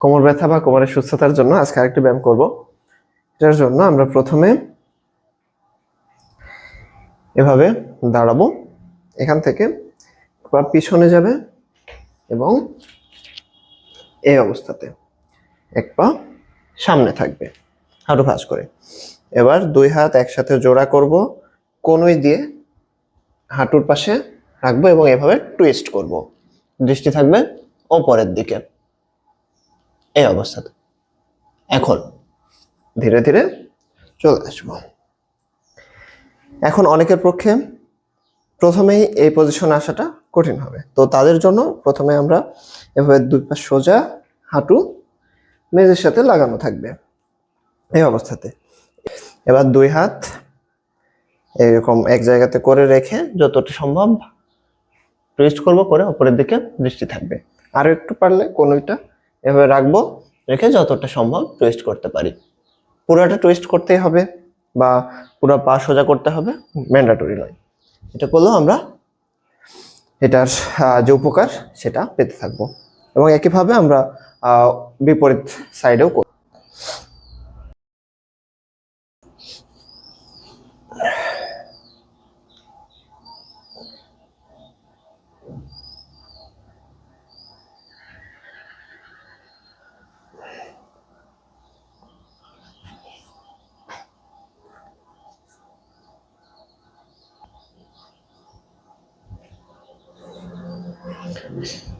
কোমর ব্যথা বা কোমরের সুস্থতার জন্য আজকে আরেকটি ব্যায়াম করব। এটার জন্য আমরা প্রথমে এভাবে দাঁড়াবো। এখান থেকে পা পিছনে যাবে এবং এই অবস্থাতে এক পা সামনে থাকবে হাঁটু ভাঁজ করে। এবার দুই হাত একসাথে জোড়া করব, কনুই দিয়ে হাঁটুর পাশে রাখব এবং এভাবে টুইস্ট করব। দৃষ্টি থাকবে ওপরের দিকে। এই অবস্থাতে। এখন ধীরে ধীরে চলে আসব। এখন অনেকের পক্ষে প্রথমেই এই পজিশনে আসাটা কঠিন হবে। তো তাদের জন্য প্রথমে আমরা এভাবে দুই পা সোজা হাঁটু মেজের সাথে লাগানো থাকবে এই অবস্থাতে। এবার দুই হাত এরকম এক জায়গাতে করে রেখে যতটা সম্ভব টুইস্ট করব, করে উপরের দিকে দৃষ্টি থাকবে। আরও একটু পারলে কোনোটা এভাবে রাখব, রেখে যতটা সম্ভব টুইস্ট করতে পারি। পুরোটা টুইস্ট করতেই হবে বা পুরো পা সোজা করতে হবে ম্যান্ডাটরি নয় এটা করলেও আমরা এটার যে উপকার সেটা পেতে থাকব। এবং একইভাবে আমরা বিপরীত সাইডেও করব Okay.